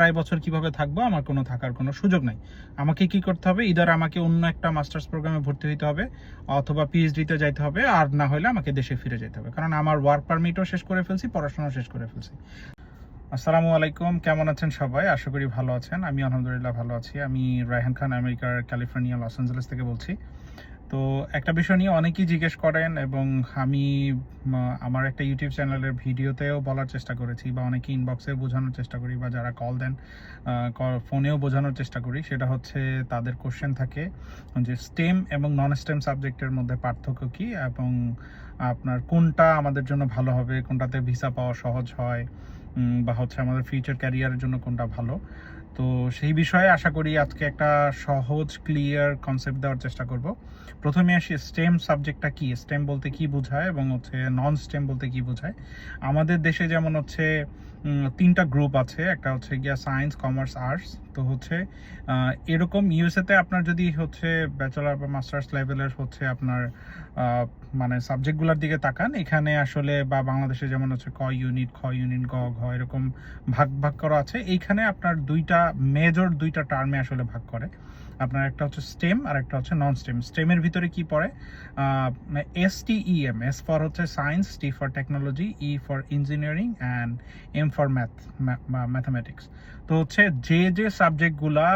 প্রায় বছর কীভাবে থাকব, আমার কোনো থাকার কোনো সুযোগ নাই। আমাকে কি করতে হবে? ইদার আমাকে অন্য একটা মাস্টার্স প্রোগ্রামে ভর্তি হতে হবে, অথবা পিএইচডিতে যাইতে হবে, আর না হলে আমাকে দেশে ফিরে যেতে হবে। কারণ আমার ওয়ার্ক পারমিটও শেষ করে ফেলছি পড়াশোনাও শেষ করে ফেলছি। আসসালামু আলাইকুম, কেমন আছেন সবাই? আশা করি ভালো আছেন। আমি আলহামদুলিল্লাহ ভালো আছি। আমি রায়হান খান, আমেরিকার ক্যালিফোর্নিয়া, লস অ্যাঞ্জেলেস থেকে বলছি। তো একটা বিষয় নিয়ে অনেকেই জিজ্ঞেস করেন এবং আমি আমার একটা ইউটিউব চ্যানেলের ভিডিওতেও বলার চেষ্টা করেছি বা অনেকে ইনবক্সে বোঝানোর চেষ্টা করি বা যারা কল দেন ফোনেও বোঝানোর চেষ্টা করি। সেটা হচ্ছে তাদের কোশ্চেন থাকে যে স্টেম এবং নন স্টেম সাবজেক্টের মধ্যে পার্থক্য কি এবং আপনার কোনটা আমাদের জন্য ভালো হবে, কোনটাতে ভিসা পাওয়া সহজ হয় বা হচ্ছে আমাদের ফিউচার ক্যারিয়ারের জন্য কোনটা ভালো। তো সেই বিষয়ে আশা করি আজকে একটা সহজ ক্লিয়ার কনসেপ্ট দেওয়ার চেষ্টা করব। প্রথমে আসি স্টেম সাবজেক্টটা কি? স্টেম বলতে কি বোঝায় এবং হচ্ছে নন স্টেম বলতে কি বোঝায়? আমাদের দেশে যেমন হচ্ছে তিনটা গ্রুপ আছে। একটা হচ্ছে গিয়া সায়েন্স কমার্স আর্টস তো হচ্ছে এরকম ইউএসএতে আপনার যদি হচ্ছে ব্যাচেলার বা মাস্টার্স লেভেলের হচ্ছে আপনার মানে সাবজেক্টগুলোর দিকে তাকান, এখানে আসলে বা বাংলাদেশে যেমন হচ্ছে ক ইউনিট খ ইউনিট গ, ঘ এরকম ভাগ ভাগ করা আছে। এইখানে আপনার দুইটা মেজর দুইটা টার্মে আসলে ভাগ করে। আপনার একটা হচ্ছে স্টেম আর একটা হচ্ছে নন স্টেম স্টেমের ভিতরে কি পড়ে? S T E M S for হচ্ছে science T for technology E for engineering and M for math mathematics তো হচ্ছে যে যে সাবজেক্টগুলা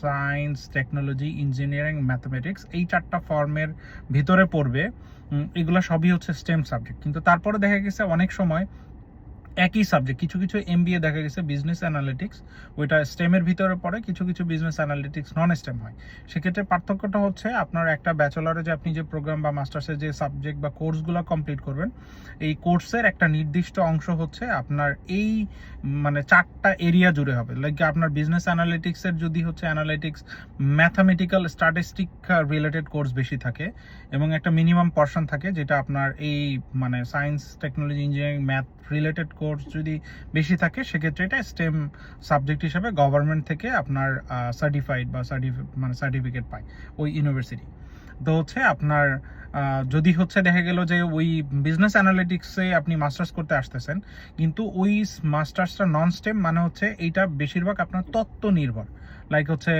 সায়েন্স টেকনোলজি ইঞ্জিনিয়ারিং ম্যাথামেটিক্স এই চারটা ফর্মের ভিতরে পড়বে এগুলো সবই হচ্ছে স্টেম সাবজেক্ট কিন্তু তারপরে দেখা গেছে অনেক সময় একই সাবজেক্ট কিছু কিছু এমবিএ দেখা গেছে বিজনেস অ্যানালিটিক্স ওইটা স্টেমের ভিতরে পড়ে, কিছু কিছু বিজনেস অ্যানালিটিক্স নন স্টেম হয়। সেক্ষেত্রে পার্থক্যটা হচ্ছে আপনার একটা ব্যাচেলরে যে আপনি যে প্রোগ্রাম বা মাস্টার্সের যে সাবজেক্ট বা কোর্সগুলো কমপ্লিট করবেন, এই কোর্সের একটা নির্দিষ্ট অংশ হচ্ছে আপনার এই মানে চারটা এরিয়া জুড়ে হবে। লাইক আপনার বিজনেস অ্যানালিটিক্সের যদি হচ্ছে analytics mathematical statistic related course বেশি থাকে, এবং একটা মিনিমাম পর্শন থাকে, যেটা আপনার এই মানে science technology engineering math related course যদি বেশি থাকে, সেক্ষেত্রে এটা স্টেম সাবজেক্ট হিসাবে গভর্নমেন্ট থেকে আপনার সার্টিফাইড বা সার্টিফি মানে সার্টিফিকেট পায় ওই ইউনিভার্সিটি তো হচ্ছে আপনার যদি হচ্ছে দেখা গেল যে ওই বিজনেস অ্যানালিটিক্সে আপনি মাস্টার্স করতে আসতেছেন, কিন্তু ওই মাস্টার্সটা নন স্টেম মানে হচ্ছে এইটা বেশিরভাগ আপনার তত্ত্ব নির্ভর। লাইক হচ্ছে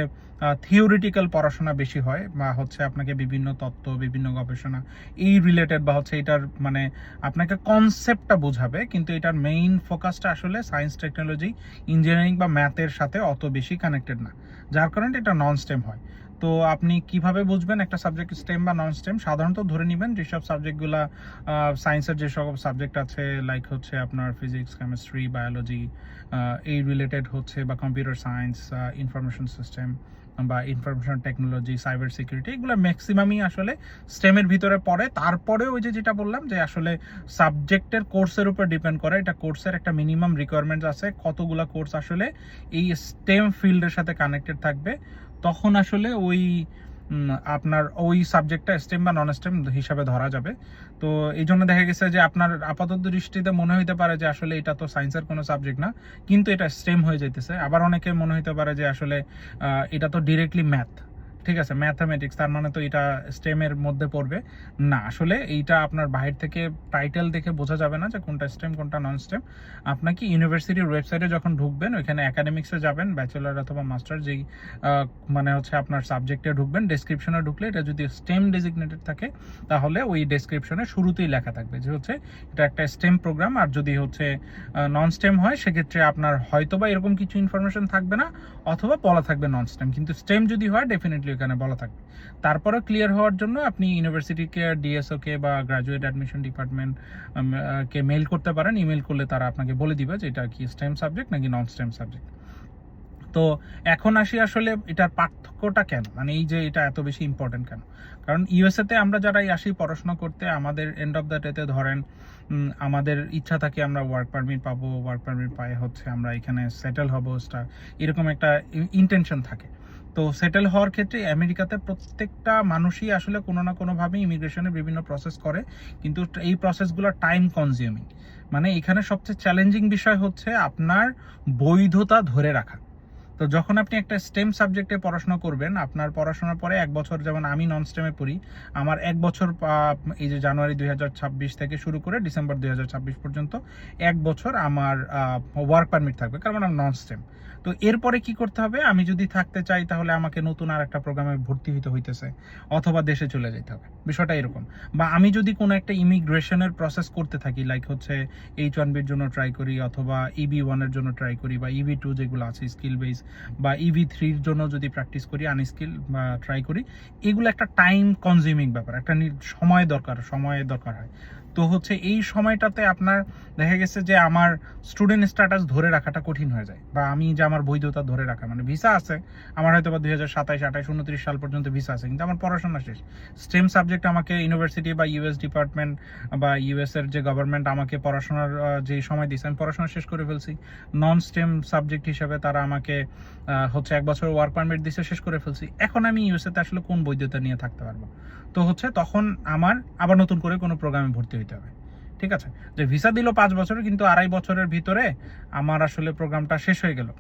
থিওরিটিক্যাল পড়াশোনা বেশি হয়, বা হচ্ছে আপনাকে বিভিন্ন তত্ত্ব, বিভিন্ন গবেষণা, এই রিলেটেড বা হচ্ছে এটার মানে আপনাকে কনসেপ্টটা বোঝাবে, কিন্তু এটার মেইন ফোকাসটা আসলে সায়েন্স টেকনোলজি ইঞ্জিনিয়ারিং বা ম্যাথের সাথে অত বেশি কানেক্টেড না। যার কারণে এটা নন স্টেম হয়। তো আপনি কীভাবে বুঝবেন একটা সাবজেক্ট স্টেম বা নন স্টেম সাধারণত ধরে নেবেন যেসব সাবজেক্টগুলো সায়েন্সের যেসব সাবজেক্ট আছে লাইক হচ্ছে আপনার ফিজিক্স কেমিস্ট্রি বায়োলজি এই রিলেটেড হচ্ছে বা কম্পিউটার সায়েন্স ইনফরমেশন সিস্টেম বা ইনফরমেশন টেকনোলজি সাইবার সিকিউরিটি এগুলো ম্যাক্সিমামই আসলে স্টেমের ভিতরে পড়ে। তারপরে ওই যে যেটা বললাম যে আসলে সাবজেক্টের কোর্সের উপর ডিপেন্ড করে। এটা কোর্সের একটা মিনিমাম রিকোয়ারমেন্টস আছে। কতগুলা কোর্স আসলে এই স্টেম ফিল্ডের সাথে কানেক্টেড থাকবে। তখন আসলে ওই আপনার ওই সাবজেক্টটা স্টেম বা নন স্টেম হিসাবে ধরা যাবে। তো এই জন্য দেখা গেছে যে আপনার আপাতত দৃষ্টিতে মনে হইতে পারে যে আসলে এটা তো সায়েন্সের কোনো সাবজেক্ট না, কিন্তু এটা স্টেম হয়ে যাইতেছে। আবার অনেকে মনে হইতে পারে যে আসলে এটা তো ডিরেক্টলি ম্যাথ ঠিক আছে ম্যাথামেটিক্স তার মানে তো এটা স্টেমের মধ্যে পড়বে। না, আসলে এইটা আপনার বাইরে থেকে টাইটেল দেখে বোঝা যাবে না যে কোনটা স্টেম কোনটা নন স্টেম আপনাকে ইউনিভার্সিটির ওয়েবসাইটে যখন ঢুকবেন, ওইখানে একাডেমিক্সে যাবেন ব্যাচেলার অথবা মাস্টার যেই মানে হচ্ছে আপনার সাবজেক্টে ঢুকবেন ডেসক্রিপশনে ঢুকলে এটা যদি স্টেম ডেজিগনেটেড থাকে, তাহলে ওই ডেসক্রিপশনে শুরুতেই লেখা থাকবে যে হচ্ছে এটা একটা স্টেম প্রোগ্রাম আর যদি হচ্ছে নন স্টেম হয়, সেক্ষেত্রে আপনার হয়তোবা এরকম কিছু ইনফরমেশন থাকবে না, অথবা বলা থাকবে নন স্টেম কিন্তু স্টেম যদি হয় ডেফিনেটলি এখানে বলা থাকবে। তারপরে ক্লিয়ার হওয়ার জন্য আপনি ইউনিভার্সিটিকে ডিএসও কে বা গ্রাজুয়েট অ্যাডমিশন ডিপার্টমেন্ট কে মেল করতে পারেন। ইমেল করলে তারা আপনাকে বলে দিবে যে এটা কি স্টেম সাবজেক্ট নাকি নন স্টেম সাবজেক্ট তো এখন আসি আসলে এটার পার্থক্যটা কেন? মানে এই যে এটা এত বেশি ইম্পর্টেন্ট কেন? কারণ ইউএসএ তে আমরা যারাই আসি পড়াশোনা করতে, আমাদের এন্ড অফ দ্য ডেতে ধরেন আমাদের ইচ্ছা থাকে আমরা ওয়ার্ক পারমিট পাবো ওয়ার্ক পারমিট পাই হচ্ছে আমরা এখানে সেটেল হব এরকম একটা ইন্টেনশন থাকে। তো সেটেল হওয়ার ক্ষেত্রে আমেরিকাতে প্রত্যেকটা মানুষই আসলে কোনো না কোনোভাবে ইমিগ্রেশনের বিভিন্ন প্রসেস করে, কিন্তু এই প্রসেসগুলো টাইম কনজিউমিং মানে এখানে সবচেয়ে চ্যালেঞ্জিং বিষয় হচ্ছে আপনার বৈধতা ধরে রাখা। তো যখন আপনি একটা স্টেম সাবজেক্টে পড়াশোনা করবেন, আপনার পড়াশোনার পরে এক বছর যেমন আমি নন স্টেমে পড়ি, আমার এক বছর এই যে জানুয়ারি দুই হাজার ছাব্বিশ থেকে শুরু করে ডিসেম্বর দুই হাজার ছাব্বিশ পর্যন্ত এক বছর আমার ওয়ার্ক পারমিট থাকবে, কারণ আমার নন স্টেম তো এরপরে কি করতে হবে? আমি যদি থাকতে চাই, তাহলে আমাকে নতুন আর একটা প্রোগ্রামে ভর্তি হইতে হইতেছে, অথবা দেশে চলে যেতে হবে। বিষয়টা এরকম। বা আমি যদি কোনো একটা ইমিগ্রেশনের প্রসেস করতে থাকি লাইক হচ্ছে এইচ ওয়ান বির জন্য ট্রাই করি, অথবা ইবি ওয়ানের জন্য ট্রাই করি, বা ইভি টু যেগুলো আছে স্কিল বেস বা ইভি থ্রির জন্য যদি প্র্যাকটিস করি আনস্কিল বা ট্রাই করি, এগুলো একটা টাইম কনজিউমিং ব্যাপার। একটা সময় দরকার সময়ের দরকার হয়। তো হচ্ছে এই সময়টাতে আপনার দেখা গেছে যে আমার স্টুডেন্ট স্ট্যাটাস ধরে রাখাটা কঠিন হয়ে যায় বা আমি যে আমার বৈধতা ধরে রাখা মানে ভিসা আছে, আমার হয়তো বা দুই হাজার সাতাইশ, আঠাইশ, উনত্রিশ সাল পর্যন্ত ভিসা আছে, কিন্তু আমার পড়াশোনা শেষ। স্টেম সাবজেক্ট আমাকে ইউনিভার্সিটি বা ইউএস ডিপার্টমেন্ট বা ইউএস এর যে গভর্নমেন্ট আমাকে পড়াশোনার যে সময় দিয়েছে, আমি পড়াশোনা শেষ করে ফেলছি। নন স্টেম সাবজেক্ট হিসেবে তারা আমাকে হচ্ছে এক বছর ওয়ার্ক পারমিট দিছে, শেষ করে ফেলছি। এখন আমি ইউএসএ তে আসলে কোন বৈধতা নিয়ে থাকতে পারব? তো হচ্ছে তখন আমার আবার নতুন করে কোনো প্রোগ্রামে ভর্তি হইতে হবে। ঠিক আছে? যে ভিসা দিল পাঁচ বছরের, কিন্তু আড়াই বছরের ভিতরে আমার আসলে প্রোগ্রামটা শেষ হয়ে গেল।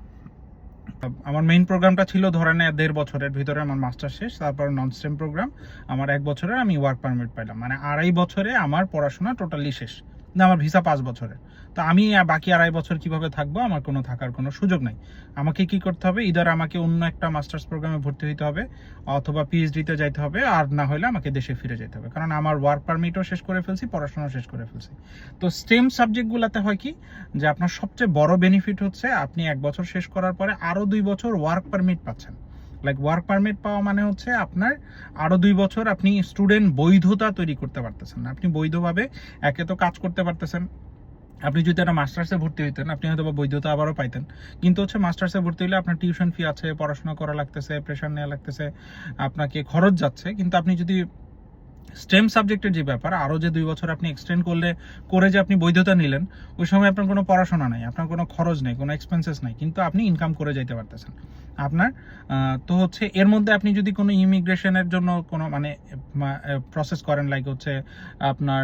আমার মেইন প্রোগ্রামটা ছিল, ধরে নেয় দেড় বছরের ভিতরে আমার মাস্টার শেষ, তারপর নন স্টেম প্রোগ্রাম আমার এক বছরের আমি ওয়ার্ক পারমিট পাইলাম। মানে আড়াই বছরে আমার পড়াশোনা টোটালি শেষ। না, আমার ভিসা পাঁচ বছরের। তো আমি বাকি আড়াই বছর কীভাবে থাকব, আমার কোনো থাকার কোনো সুযোগ নাই। আমাকে কি করতে হবে? ইদার আমাকে অন্য একটা মাস্টার্স প্রোগ্রামে ভর্তি হইতে হবে, অথবা পিএইচডিতে যাইতে হবে, আর না হলে আমাকে দেশে ফিরে যেতে হবে। কারণ আমার ওয়ার্ক পারমিটও শেষ করে ফেলছি, পড়াশোনাও শেষ করে ফেলছি। তো স্টেম সাবজেক্টগুলোতে হয় কি, যে আপনার সবচেয়ে বড় বেনিফিট হচ্ছে আপনি এক বছর শেষ করার পরে আরও দুই বছর ওয়ার্ক পারমিট পাচ্ছেন। লাইক ওয়ার্ক পারমিট পাওয়া মানে হচ্ছে আপনার আরও দুই বছর আপনি স্টুডেন্ট বৈধতা তৈরি করতে পারতেছেন আপনি বৈধভাবে একে তো কাজ করতে পারতেছেন। আপনি যদি একটা মাস্টার্সে ভর্তি হইতেন, আপনি হয়তো বা বৈধতা আবারও পাইতেন। কিন্তু হচ্ছে মাস্টার্সে ভর্তি হলে আপনার টিউশন ফি আছে, পড়াশোনা করা লাগতেছে প্রেশার নেওয়া লাগতেছে, আপনাকে খরচ যাচ্ছে। কিন্তু আপনি যদি স্টেম সাবজেক্টের যে ব্যাপার, আরও যে দুই বছর আপনি এক্সটেন্ড করলে, করে যে আপনি বৈধতা নিলেন, ওই সময় আপনার কোনো পড়াশোনা নাই, আপনার কোনো খরচ নেই, কোনো এক্সপেন্সেস নাই, কিন্তু আপনি ইনকাম করে যাইতে পারতেছেন। আপনার তো হচ্ছে এর মধ্যে আপনি যদি কোনো ইমিগ্রেশনের জন্য কোনো মানে প্রসেস করেন লাইক হচ্ছে আপনার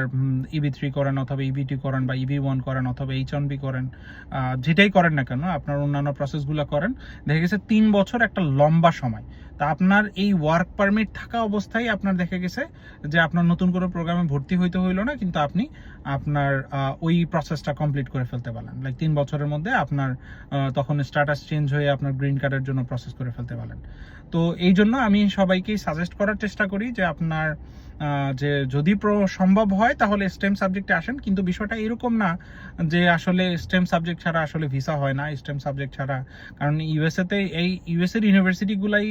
ইবি থ্রি করেন অথবা ইবি টু করেন বা ইবি ওয়ান করেন অথবা এইচ ওয়ান বি করেন যেটাই করেন না কেন, আপনার অন্যান্য প্রসেসগুলো করেন, দেখা গেছে তিন বছর একটা লম্বা সময়। তা আপনার এই ওয়ার্ক পারমিট থাকা অবস্থায় আপনার দেখা গেছে যে আপনার নতুন কোনো প্রোগ্রামে ভর্তি হইতে হইল না, কিন্তু আপনি আপনার ওই প্রসেসটা কমপ্লিট করে ফেলতে পারলেন। লাইক তিন বছরের মধ্যে আপনার তখন স্ট্যাটাস চেঞ্জ হয়ে আপনার গ্রিন কার্ডের জন্য প্রসেস করে ফেলতে পারলেন। তো এই জন্য আমি সবাইকেই সাজেস্ট করার চেষ্টা করি যে আপনার যে যদি সম্ভব হয় তাহলে স্টেম সাবজেক্টে আসেন, কিন্তু বিষয়টা এরকম না যে আসলে স্টেম সাবজেক্ট ছাড়া আসলে ভিসা হয় না। স্টেম সাবজেক্ট ছাড়া, কারণ ইউএসএতে এই ইউএসএর ইউনিভার্সিটিগুলাই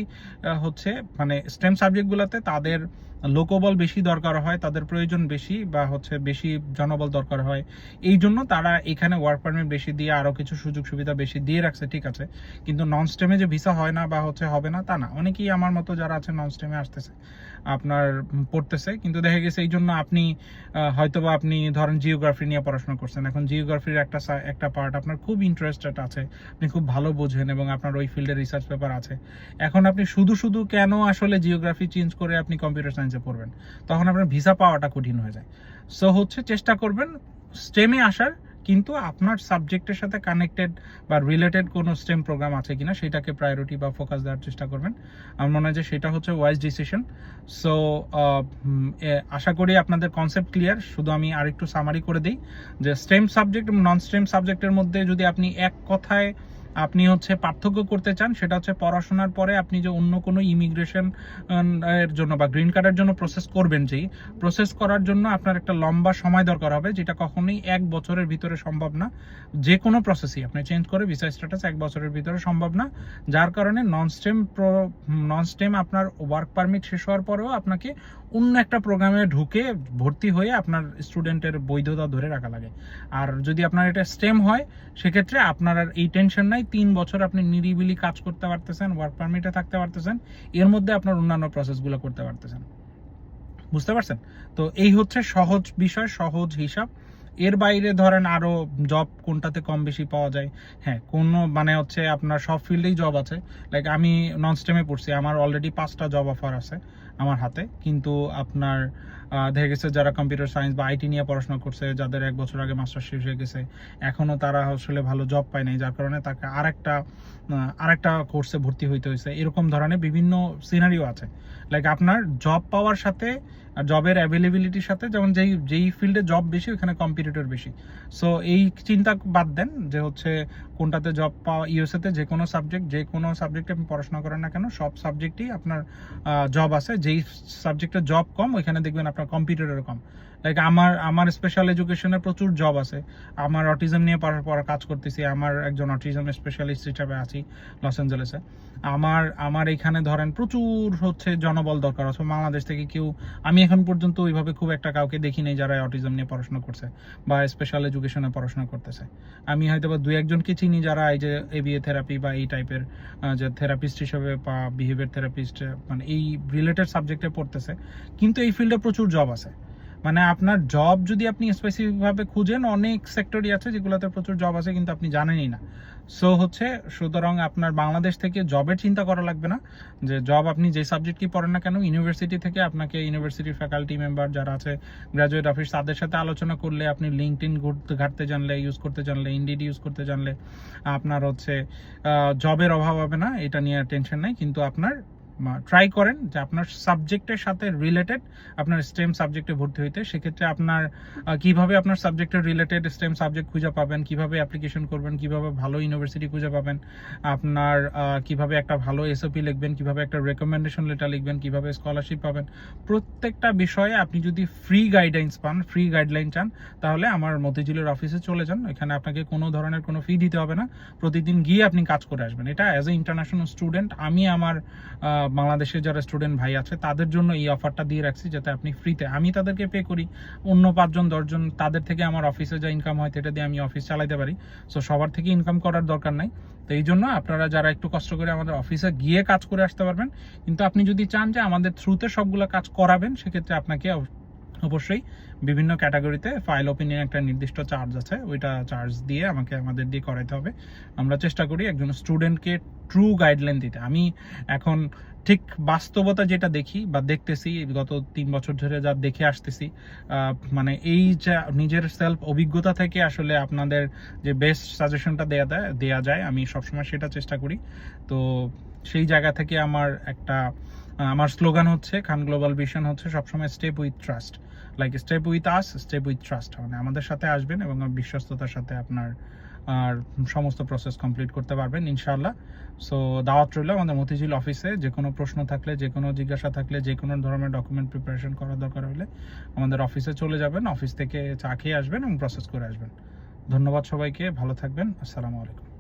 হচ্ছে মানে স্টেম সাবজেক্টগুলোতে তাদের লোকবল বেশি দরকার হয়, তাদের প্রয়োজন বেশি বা হচ্ছে বেশি জনবল দরকার হয়। এই জন্য তারা এখানে ওয়ার্ক পারমিট বেশি দিয়ে, আরও কিছু সুযোগ সুবিধা বেশি দিয়ে রাখছে, ঠিক আছে। কিন্তু নন স্টেমে যে ভিসা হয় না বা হচ্ছে হবে না, তা না। অনেকেই আমার মতো যারা আছে নন স্টেমে আসতেছে, আপনার পড়তেছে। কিন্তু দেখা গেছে এই জন্য আপনি হয়তোবা আপনি ধরেন জিওগ্রাফি নিয়ে পড়াশোনা করছেন। এখন জিওগ্রাফির একটা একটা পার্ট আপনার খুব ইন্টারেস্টেড আছে। আপনি খুব ভালো বোঝেন এবং আপনার ওই ফিল্ডে রিসার্চ পেপার আছে। এখন আপনি শুধু শুধু কেন আসলে জিওগ্রাফি চেঞ্জ করে আপনি কম্পিউটার সায়েন্সে পড়বেন। তখন আপনার ভিসা পাওয়াটা কঠিন হয়ে যায়। সো হচ্ছে চেষ্টা করবেন স্টেমে আসার, কিন্তু আপনার সাবজেক্টের সাথে কানেক্টেড বা রিলেটেড কোনো স্টেম প্রোগ্রাম আছে কিনা সেটাকে প্রায়োরিটি বা ফোকাস দেওয়ার চেষ্টা করবেন। আমার মনে হয় যে সেটা হচ্ছে ওয়াইজ ডিসিশন সো আশা করি আপনাদের কনসেপ্ট ক্লিয়ার শুধু আমি আরেকটু সামারি করে দিই যে স্টেম সাবজেক্ট নন স্টেম সাবজেক্টের মধ্যে যদি আপনি এক কথায় আপনি হচ্ছে পার্থক্য করতে চান, সেটা হচ্ছে পড়াশোনার পরে আপনি যে অন্য কোনো ইমিগ্রেশন এর জন্য বা গ্রিন কার্ডের জন্য প্রসেস করবেন যেই প্রসেস করার জন্য আপনার একটা লম্বা সময় দরকার হবে, যেটা কখনোই এক বছরের ভিতরে সম্ভব না। যে কোনো প্রসেসই আপনি চেঞ্জ করে ভিসা স্ট্যাটাস এক বছরের ভিতরে সম্ভব না। যার কারণে নন স্টেম নন স্টেম আপনার ওয়ার্ক পারমিট শেষ হওয়ার পরেও আপনাকে অন্য একটা প্রোগ্রামে ঢুকে ভর্তি হয়ে আপনার স্টুডেন্টের বৈধতা ধরে রাখা লাগে। আর যদি আপনার এটা স্টেম হয়, সেক্ষেত্রে আপনার আর এই টেনশন নাই, তিন বছর আপনি নিরিবিলি কাজ করতে পারতেছেন ওয়ার্ক পারমিটে থাকতে পারতেছেন, এর মধ্যে আপনার অন্যান্য প্রসেসগুলো করতে পারতেছেন। বুঝতে পারছেন? তো এই হচ্ছে সহজ বিষয়, সহজ হিসাব। এর বাইরে ধরেন আরও জব কোনটাতে কম বেশি পাওয়া যায়। হ্যাঁ কোনো মানে হচ্ছে আপনার সব ফিল্ডেই জব আছে। লাইক আমি নন স্টেমে পড়ছি, আমার অলরেডি পাঁচটা জব অফার আছে। আমার হাতে। কিন্তু আপনার দেখে গেছে যারা কম্পিউটার সায়েন্স বা আইটি নিয়ে পড়াশোনা করছে, যাদের এক বছর আগে মাস্টার শেষ হয়ে গেছে এখনও তারা আসলে ভালো জব পায় নাই, যার কারণে তাকে আরেকটা আরেকটা কোর্সে ভর্তি হইতে হয়েছে এরকম ধরনের বিভিন্ন সিনারিও আছে। লাইক আপনার জব পাওয়ার সাথে জবের অ্যাভেলেবিলিটির সাথে যেমন যেই যেই ফিল্ডে জব বেশি, ওইখানে কম্পিটিটর বেশি। সো এই চিন্তা বাদ দেন যে হচ্ছে কোনটাতে জব পাওয়া ইউএসএতে যে কোনো সাবজেক্ট যে কোনো সাবজেক্টে আপনি পড়াশোনা করেন না কেন, সব সাবজেক্টই আপনার জব আছে। যেই সাবজেক্টে জব কম, ওইখানে দেখবেন আপনার কম্পিটিটর কম। লাইক আমার আমার স্পেশাল এডুকেশনে প্রচুর জব আছে। আমার অটিজম নিয়ে পড়ার পর কাজ করতেছি। আমার একজন অটিজম স্পেশালিস্ট হিসাবে আছি লস অ্যাঞ্জেলেসে আমার আমার এখানে ধরেন প্রচুর হচ্ছে জনবল দরকার অথবা বাংলাদেশ থেকে কেউ, আমি এখন পর্যন্ত ওইভাবে খুব একটা কাউকে দেখি নাই যারা অটিজম নিয়ে পড়াশোনা করছে বা স্পেশাল এডুকেশনে পড়াশোনা করতেছে। আমি হয়তো বা দু একজনকে চিনি যারা এই যে এবিএ থেরাপি বা এই টাইপের যে থেরাপিস্ট হিসেবে বা বিহেভিয়ার থেরাপিস্ট মানে এই রিলেটেড সাবজেক্টে পড়তেছে। কিন্তু এই ফিল্ডে প্রচুর জব আছে। মানে আপনার জব যদি আপনি স্পেসিফিকভাবে খুঁজেন, অনেক সেক্টরই আছে যেগুলোতে প্রচুর জব আছে কিন্তু আপনি জানেনই না। সো হচ্ছে সুতরাং আপনার বাংলাদেশ থেকে জবের চিন্তা করা লাগবে না। যে জব আপনি যে সাবজেক্ট কি পড়েন না কেন ইউনিভার্সিটি থেকে আপনাকে ইউনিভার্সিটির ফ্যাকাল্টি মেম্বার যারা আছে গ্রাজুয়েট অফিস তাদের সাথে আলোচনা করলে, আপনি লিঙ্কড ইন ঘাটতে জানলে ইউজ করতে জানলে ইন্ডিড ইউজ করতে জানলে, আপনার হচ্ছে জবের অভাব হবে না, এটা নিয়ে টেনশন নাই। কিন্তু আপনার ট্রাই করেন যে আপনার সাবজেক্টের সাথে রিলেটেড আপনার স্টেম সাবজেক্টে ভর্তি হইতে। সেক্ষেত্রে আপনার কীভাবে আপনার সাবজেক্টের রিলেটেড স্টেম সাবজেক্ট খুঁজে পাবেন, কীভাবে অ্যাপ্লিকেশন করবেন, কীভাবে ভালো ইউনিভার্সিটি খুঁজে পাবেন, আপনার কীভাবে একটা ভালো এসওপি লিখবেন, কীভাবে একটা রেকমেন্ডেশন লেটার লিখবেন, কীভাবে স্কলারশিপ পাবেন। প্রত্যেকটা বিষয়ে আপনি যদি ফ্রি গাইডলাইন্স পান ফ্রি গাইডলাইন চান, তাহলে আমার মতিঝিলের অফিসে চলে যান। এখানে আপনাকে কোনো ধরনের কোনো ফি দিতে হবে না। প্রতিদিন গিয়ে আপনি কাজ করে আসবেন। এটা অ্যাজ এ ইন্টারন্যাশনাল স্টুডেন্ট আমি আমার বাংলাদেশের যারা স্টুডেন্ট ভাই আছে, তাদের জন্য এই অফারটা দিয়ে রাখছি যাতে আপনি ফ্রিতে আমি তাদেরকে পে করি, অন্য পাঁচজন, দশজন, তাদের থেকে আমার অফিসে যা ইনকাম হয় সেটা দিয়ে আমি অফিস চালাইতে পারি। সো সবার থেকে ইনকাম করার দরকার নাই। তো এই জন্য আপনারা যারা একটু কষ্ট করে আমাদের অফিসে গিয়ে কাজ করে আসতে পারবেন, কিন্তু আপনি যদি চান যে আমাদের থ্রুতে সবগুলো কাজ করাবেন, সেক্ষেত্রে আপনাকে অবশ্যই বিভিন্ন ক্যাটাগরিতে ফাইল ওপিনিয়ন একটা নির্দিষ্ট চার্জ আছে, ওইটা চার্জ দিয়ে আমাকে আমাদের দিয়ে করাইতে হবে। আমরা চেষ্টা করি একজন স্টুডেন্টকে ট্রু গাইডলাইন দিতে। আমি এখন ঠিক বাস্তবতা যেটা দেখি বা দেখতেছি, গত তিন বছর ধরে যা দেখে আসতেছি মানে এই যা নিজের সেলফ অভিজ্ঞতা থেকে আসলে আপনাদের যে বেস্ট সাজেশনটা দেয়া দেয়, দেয়া যায়, আমি সবসময় সেটা চেষ্টা করি। তো সেই জায়গা থেকে আমার একটা আমার স্লোগান হচ্ছে, খান গ্লোবাল ভিশন হচ্ছে সবসময় step with trust like step with us step with trust মানে আমাদের সাথে আসবেন এবং বিশ্বস্ততার সাথে আপনার, আর সমস্ত প্রসেস কমপ্লিট করতে পারবেন, ইনশাআল্লাহ। সো দাওয়াত রইল আমাদের মতিঝিল অফিসে যে কোনো প্রশ্ন থাকলে যে কোনো জিজ্ঞাসা থাকলে যে কোনো ধরনের ডকুমেন্ট প্রিপারেশন করার দরকার হলে আমাদের অফিসে চলে যাবেন অফিস থেকে চা খেয়ে আসবেন এবং প্রসেস করে আসবেন। ধন্যবাদ সবাইকে, ভালো থাকবেন। আসসালামু আলাইকুম।